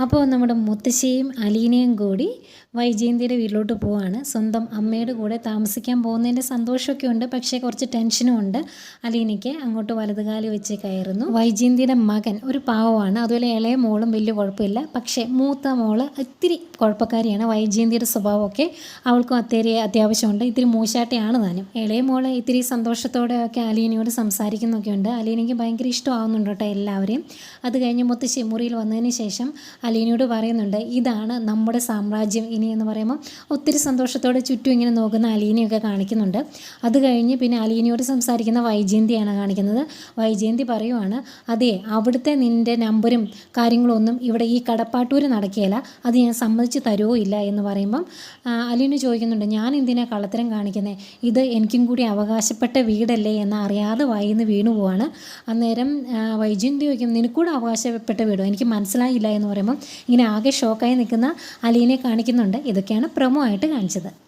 അപ്പോൾ നമ്മുടെ മുത്തശ്ശിയും അലീനയും കൂടി വൈജയന്തിയുടെ വീട്ടിലോട്ട് പോവാണ്. സ്വന്തം അമ്മയുടെ കൂടെ താമസിക്കാൻ പോകുന്നതിന്റെ സന്തോഷമൊക്കെ ഉണ്ട്. പക്ഷേ കുറച്ച് ടെൻഷനും ഉണ്ട്. അലീനയ്ക്ക് അങ്ങോട്ട് വലതുകാലി വെച്ച് കയറുന്നു. വൈജയന്തിയുടെ മകൻ ഒരു പാവമാണ്. അതുപോലെ ഇളയ മോളും വലിയ കുഴപ്പമില്ല. പക്ഷേ മൂത്ത മോൾ ഇത്തിരി കുഴപ്പക്കാരിയാണ്. വൈജയന്തിയുടെ സ്വഭാവമൊക്കെ അവൾക്കും അത്തേരി അത്യാവശ്യമുണ്ട്. ഇത്തിരി മൂശാട്ടയാണ് താനും. ഇളയ മോൾ ഇത്തിരി സന്തോഷത്തോടെയൊക്കെ അലീനയോട് സംസാരിക്കുന്നൊക്കെ ഉണ്ട്. അലീനയ്ക്ക് ഭയങ്കര ഇഷ്ടമാവുന്നുണ്ട് കേട്ടോ എല്ലാവരെയും. അത് കഴിഞ്ഞ് മുത്തശ്ശി മുറിയിൽ വന്നതിന് ശേഷം അലീനയോട് പറയുന്നുണ്ട് ഇതാണ് നമ്മുടെ സാമ്രാജ്യം ഇനി എന്ന് പറയുമ്പോൾ ഒത്തിരി സന്തോഷത്തോടെ ചുറ്റും ഇങ്ങനെ നോക്കുന്ന അലീനയൊക്കെ കാണിക്കുന്നുണ്ട്. അത് കഴിഞ്ഞ് പിന്നെ അലീനയോട് സംസാരിക്കുന്ന വൈജയന്തിയാണ് കാണിക്കുന്നത്. വൈജയന്തി പറയുവാണ് അതെ അവിടുത്തെ നിന്റെ നമ്പരും കാര്യങ്ങളൊന്നും ഇവിടെ ഈ കടപ്പാട്ടൂര് നടക്കുകയില്ല. അത് ഞാൻ സമ്മതിച്ച് തരുമോ ഇല്ല? എന്ന് പറയുമ്പം അലീന ചോദിക്കുന്നുണ്ട് ഞാൻ എന്തിനാ കള്ളത്തരം കാണിക്കുന്നത് ഇത് എനിക്കും കൂടി അവകാശപ്പെട്ട വീടല്ലേ എന്ന് അറിയാതെ വായിന്ന് വീണു പോവാണ്. അന്നേരം വൈജയന്തി ചോദിക്കും നിനക്കൂടെ അവകാശപ്പെട്ട വീടോ? എനിക്ക് മനസ്സിലായില്ല എന്ന് പറയുമ്പം ഇങ്ങനെ ആകെ ഷോക്കായി നിൽക്കുന്ന അലീനെ കാണിക്കുന്നുണ്ട്. ഇതൊക്കെയാണ് പ്രൊമോ ആയിട്ട് കാണിച്ചത്.